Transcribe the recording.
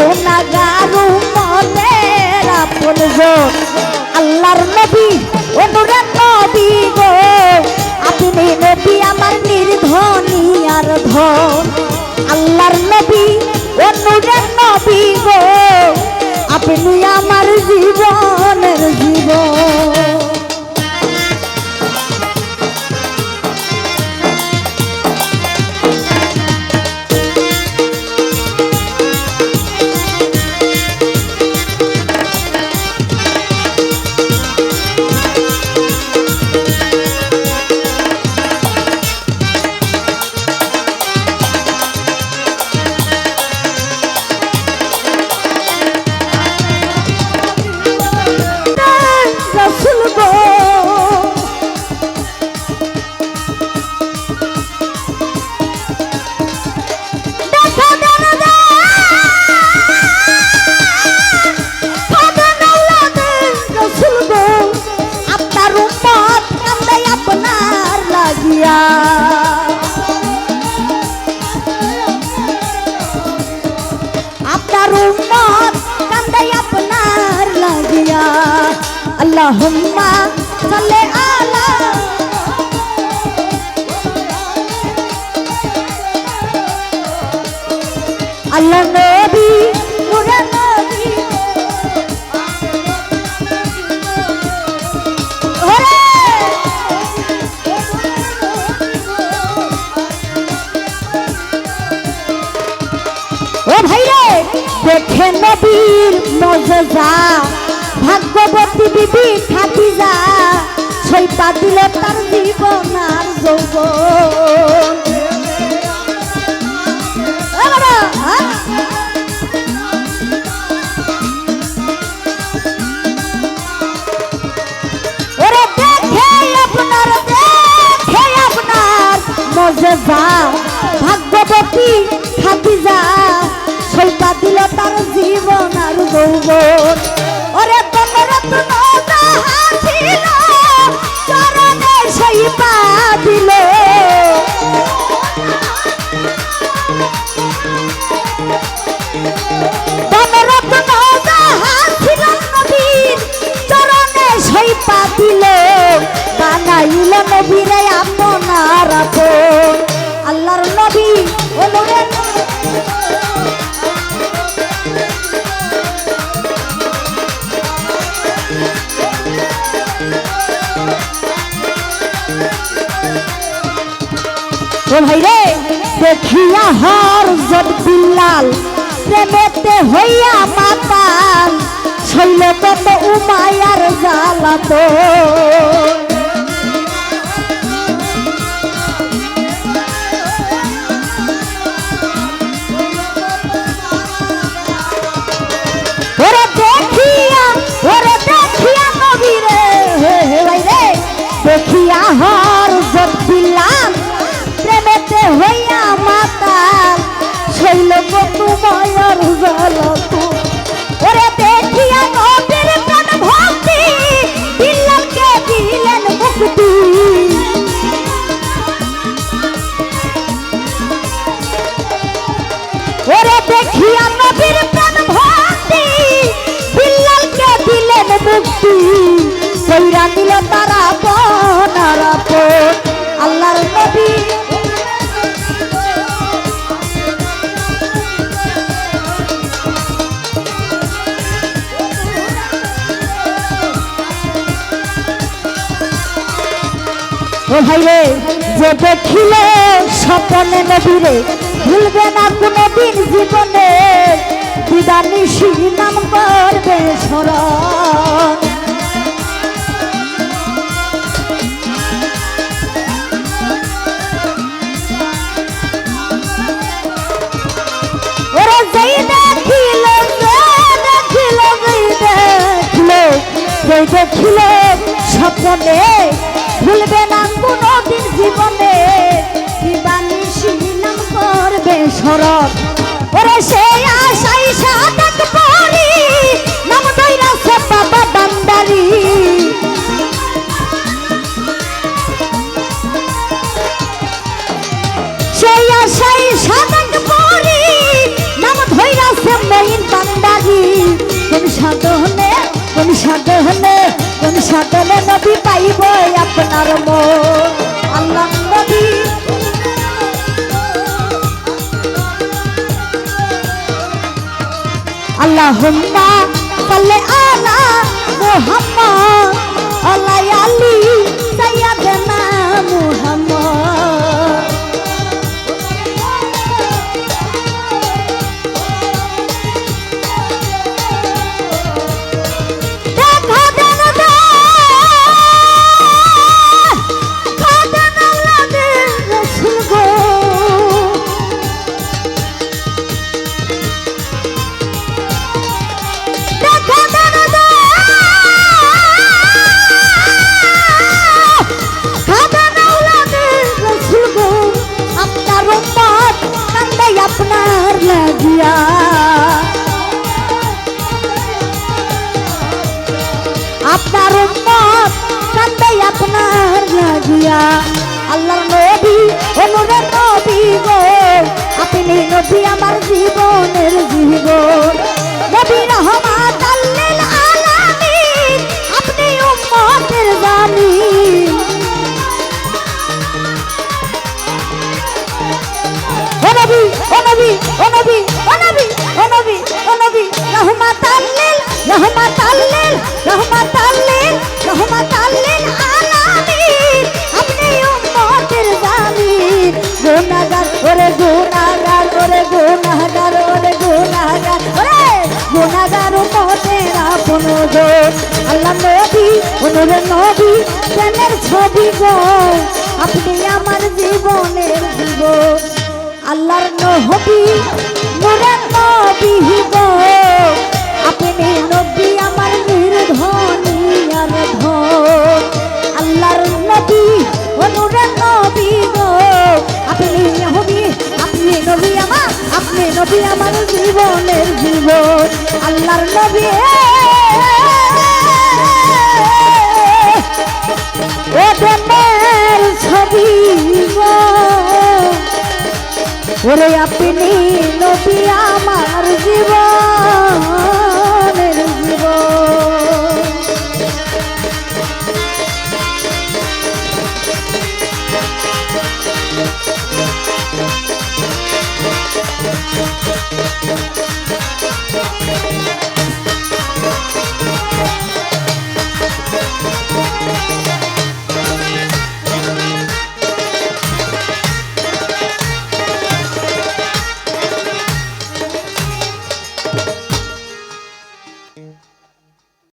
এই গুনাহগার আপন আল্লাহর নবী ও নূরের নবী গো। আপনি নবী আমার নির্ধনী আর ধন। আল্লাহর নবী ও নূরের নবী গো। আপনি আমার জীবনের জীবন। আল্লাহুম্মা সাল্লি আলা আল্লাহ নবী নূরের নবী। দেখে নবীর মজা ভাগ্যবতী বিবি খাদিজা ছয়টা দিল তার জীবন আর যৌবন। ও বাবা? ওরে দেখে আপনার দেখে আপনার মজা ভাগ্যবতী খাদিজা সৈতা দিল তার জীবন আর যৌবন। ওরে তোমরা তো ও ভাই রে দেখিয়া হর জব বিল্লাল। প্রেমেতে হইয়া মাতাল শৈল কত উমায়ার জ্বালাত কইরা দিল তারা বনার আপন আল্লাহর নবী ও ভাই রে যে দেখিলে স্বপনে নবীরে, ভুলবে না কোনো দিন জীবনে বিদানিশি নাম করবে স্মরণ যেই দেখিল স্বপ্নে ভুলবে না কোনোদিন জীবনে দিবানিশি নাম করবে শরৎ ওরে সেই আশাই সাদাক সাধনে, কোন সাধনে কোন সাধনে নবী পাইব আপনার মন। আল্লাহ নবী। আল্লাহুম্মা সাল্লি আলা মুহাম্মদ। আলাই লাগিয়া আপনার উম্মত কান্দে আপনার লাগিয়া। আপনি আমার জীবনের জীবন। আল্লাহর নবী নূরের নবী গো আপনি নবী আমার নির্ধনী আর ধন আল্লাহর নবী ও নূরের নবী গো আপনি নবী আপনি নবী আমার আপনি নবী আমার জীবনের জীবন আল্লাহর নবী ও প্রেমের ছবি গো ওরে আপনি নবী আমার জীবনের